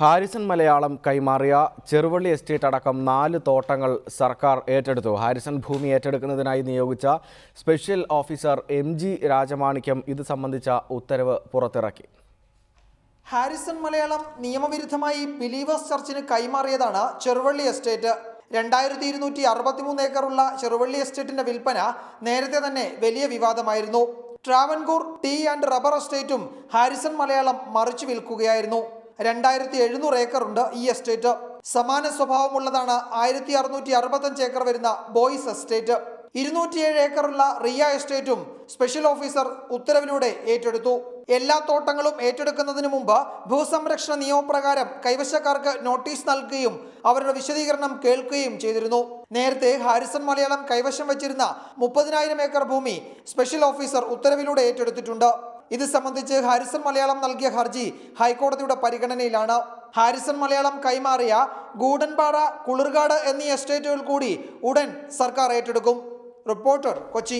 Harrison Malayalam കൈമാറിയ Cheruvally estate അടക്കം നാല് തോട്ടങ്ങൾ സർക്കാർ ഏറ്റെടുത്തു. ഹാരിസൺ ഭൂമി ഏറ്റെടുക്കുന്നതിനായി നിയോഗിച്ച special officer M G Rajamanickam ഇത് സംബന്ധിച്ച ഉത്തരവ് പുറത്തിറക്കി. ഹാരിസൺ മലയാളം നിയമവിരുദ്ധമായി ബിലീവേഴ്സ് ചർച്ചിന് കൈമാറിയതാണ് ചെറുവള്ളി എസ്റ്റേറ്റ്. രണ്ടായിരത്തി ഇരുന്നൂറ്റി അറുപത്തിമൂന്ന് ഏക്കറുള്ള ചെറുവള്ളി എസ്റ്റേറ്റിന്റെ വിൽപ്പന നേരത്തെ തന്നെ വലിയ വിവാദമായിരുന്നു. ട്രാവൻകൂർ ടീ ആൻഡ് റബ്ബർ എസ്റ്റേറ്റും ഹാരിസൺ മലയാളം മറിച്ചു വിൽക്കുകയായിരുന്നു. രണ്ടായിരത്തി എഴുന്നൂറ് ഏക്കറുണ്ട് ഈ എസ്റ്റേറ്റ്. സമാന സ്വഭാവമുള്ളതാണ് ആയിരത്തി അറുന്നൂറ്റി അറുപത്തഞ്ച് ഏക്കർ വരുന്ന ബോയ്സ് എസ്റ്റേറ്റ്. ഇരുന്നൂറ്റിയേഴ് ഏക്കറുള്ള റിയ എസ്റ്റേറ്റും സ്പെഷ്യൽ ഓഫീസർ ഉത്തരവിലൂടെ ഏറ്റെടുത്തു. എല്ലാ തോട്ടങ്ങളും ഏറ്റെടുക്കുന്നതിന് മുമ്പ് ഭൂസംരക്ഷണ നിയമപ്രകാരം കൈവശക്കാർക്ക് നോട്ടീസ് നൽകുകയും അവരുടെ വിശദീകരണം കേൾക്കുകയും ചെയ്തിരുന്നു. നേരത്തെ ഹാരിസൺ മലയാളം കൈവശം വച്ചിരുന്ന മുപ്പതിനായിരം ഏക്കർ ഭൂമി സ്പെഷ്യൽ ഓഫീസർ ഉത്തരവിലൂടെ ഏറ്റെടുത്തിട്ടുണ്ട്. ഇത് സംബന്ധിച്ച് ഹാരിസൺ മലയാളം നൽകിയ ഹർജി ഹൈക്കോടതിയുടെ പരിഗണനയിലാണ്. ഹാരിസൺ മലയാളം കൈമാറിയ ഗൂഡൻപാറ കുളിർകാട് എന്നീ എസ്റ്റേറ്റുകൾ കൂടി ഉടൻ സർക്കാർ ഏറ്റെടുക്കും. റിപ്പോർട്ടർ കൊച്ചി.